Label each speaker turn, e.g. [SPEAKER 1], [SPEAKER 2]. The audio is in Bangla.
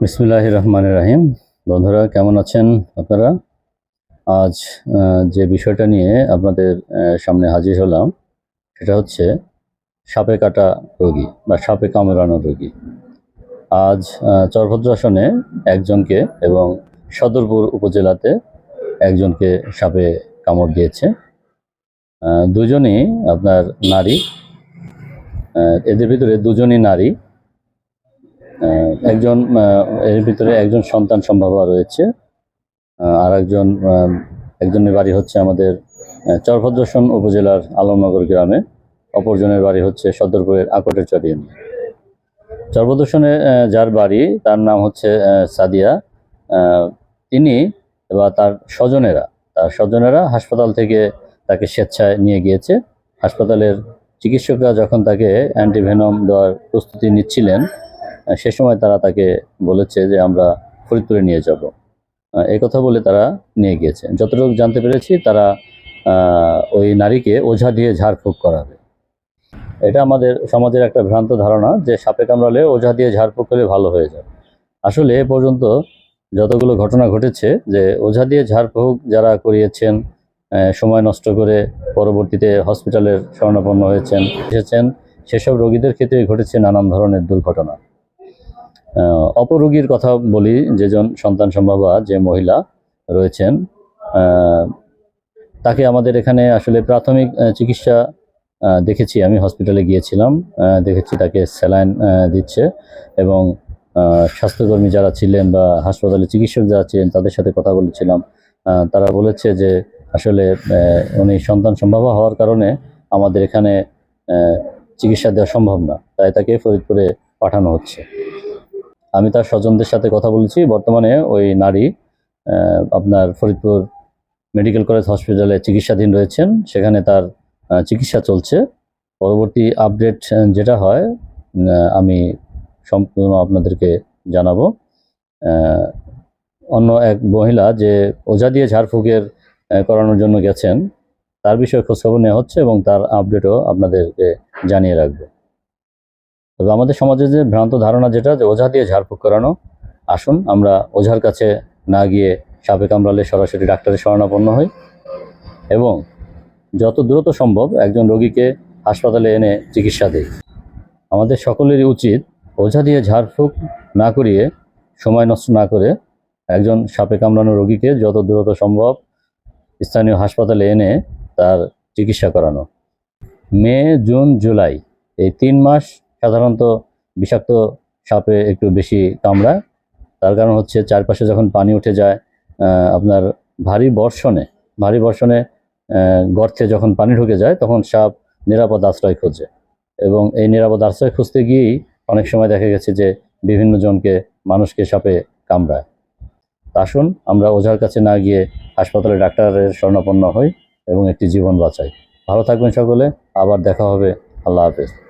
[SPEAKER 1] বিসমুল্লাহ রহমান রাহিম বন্ধুরা কেমন আছেন আপনারা? আজ যে বিষয়টা নিয়ে আপনাদের সামনে হাজির হলাম সেটা হচ্ছে সাপে কাটা রোগী বা সাপে কামড়ানো রোগী। আজ আহ, চরভদ্র আসনে একজনকে এবং সদরপুর উপজেলাতে একজনকে সাপে কামড় দিয়েছে। দুজনই আপনার নারী। এদের ভিতরে দুজনই নারী। একজন এর ভিতরে একজন সন্তান সম্ভাবনা রয়েছে। আর একজন একজনের বাড়ি হচ্ছে আমাদের চরভদ্রসন উপজেলার আলমনগর গ্রামে। অপরজনের বাড়ি হচ্ছে সদরপুরের আকটের চরিয়ে চরভদ্রসনে যার বাড়ি, তার নাম হচ্ছে সাদিয়া। তিনি বা তার স্বজনেরা তার স্বজনেরা হাসপাতাল থেকে তাকে স্বেচ্ছায় নিয়ে গিয়েছে। হাসপাতালের চিকিৎসকরা যখন তাকে অ্যান্টিভেনম দেওয়ার প্রস্তুতি নিচ্ছিলেন সে সময় তারা তাকে বলেছে যে আমরা ফরিদপুরে নিয়ে যাব। এই কথা বলে তারা নিয়ে গিয়েছে। যতটুকু জানতে পেরেছি, তারা ওই নারীকে ওঝা দিয়ে ঝাড়ফুঁক করাবে। এটা আমাদের সমাজের একটা ভ্রান্ত ধারণা যে সাপে কামড়ালে ওঝা দিয়ে ঝাড়ফুঁক করলে ভালো হয়ে যায় আসলে এ পর্যন্ত যতগুলো ঘটনা ঘটেছে যে ওঝা দিয়ে ঝাড়ফুঁক যারা করিয়েছেন সময় নষ্ট করে পরবর্তীতে হসপিটালের শরণাপন্ন হয়েছেন, এসেছেন, সেসব রোগীদের ক্ষেত্রে ঘটেছে নানান ধরনের দুর্ঘটনা। অপরোগীর কথা বলি, যেজন সন্তান সম্ভাবা যে মহিলা রয়েছেন তাকে আমাদের এখানে আসলে প্রাথমিক চিকিৎসা দেখেছি। আমি হসপিটালে গিয়েছিলাম দেখেছি তাকে স্যালাইন দিচ্ছে এবং স্বাস্থ্যকর্মী যারা ছিলেন বা হাসপাতালে চিকিৎসক যারা ছিলেন, তাদের সাথে কথা বলেছিলাম। তারা বলেছে যে আসলে উনি সন্তান সম্ভাবা হওয়ার কারণে আমাদের এখানে চিকিৎসা দেওয়া সম্ভব না। তাই তাকে ফরিদপুরে পাঠানো হচ্ছে। আমি তার স্বজনদের সাথে কথা বলেছি। বর্তমানে ওই নারী আপনার ফরিদপুর মেডিকেল কলেজ হসপিটালে চিকিৎসাধীন রয়েছেন। সেখানে তার চিকিৎসা চলছে। পরবর্তী আপডেট যেটা হয় আমি সম্পূর্ণ আপনাদেরকে জানাব। অন্য এক মহিলা যে ওঝা দিয়ে ঝাড়ফুঁকের করানোর জন্য গেছেন, তার বিষয়ে খোঁজখবর নেওয়া হচ্ছে এবং তার আপডেটও আপনাদেরকে জানিয়ে রাখব। তবে আমাদের সমাজে যে ভ্রান্ত ধারণা যেটা, যে ওঝা দিয়ে ঝাড়ফুঁক করানো, আসুন আমরা ওঝার কাছে না গিয়ে সাপে কামড়ালে সরাসরি ডাক্তারের শরণাপন্ন হই এবং যত দ্রুত সম্ভব একজন রোগীকে হাসপাতালে এনে চিকিৎসা দিই। আমাদের সকলেরই উচিত ওঝা দিয়ে ঝাড়ফুঁক না করিয়ে, সময় নষ্ট না করে একজন সাপে কামড়ানো রোগীকে যত দ্রুত সম্ভব স্থানীয় হাসপাতালে এনে তার চিকিৎসা করানো। মে, জুন, জুলাই এই তিন মাস সাধারণত বিষাক্ত সাপে একটু বেশি কামড়ায়। তার কারণ হচ্ছে চারপাশে যখন পানি উঠে যায় আপনার ভারী বর্ষণে ভারী বর্ষণে গর্তে যখন পানি ঢুকে যায়, তখন সাপ নিরাপদ আশ্রয় খোঁজে। এবং এই নিরাপদ আশ্রয় খুঁজতে গিয়েই অনেক সময় দেখা গেছে যে বিভিন্ন জনকে মানুষকে সাপে কামড়ায়। আসুন, আমরা ওঝার কাছে না গিয়ে হাসপাতালে ডাক্তারের শরণাপন্ন হই এবং একটি জীবন বাঁচাই। ভালো থাকবেন সকলে, আবার দেখা হবে। আল্লাহ হাফেজ।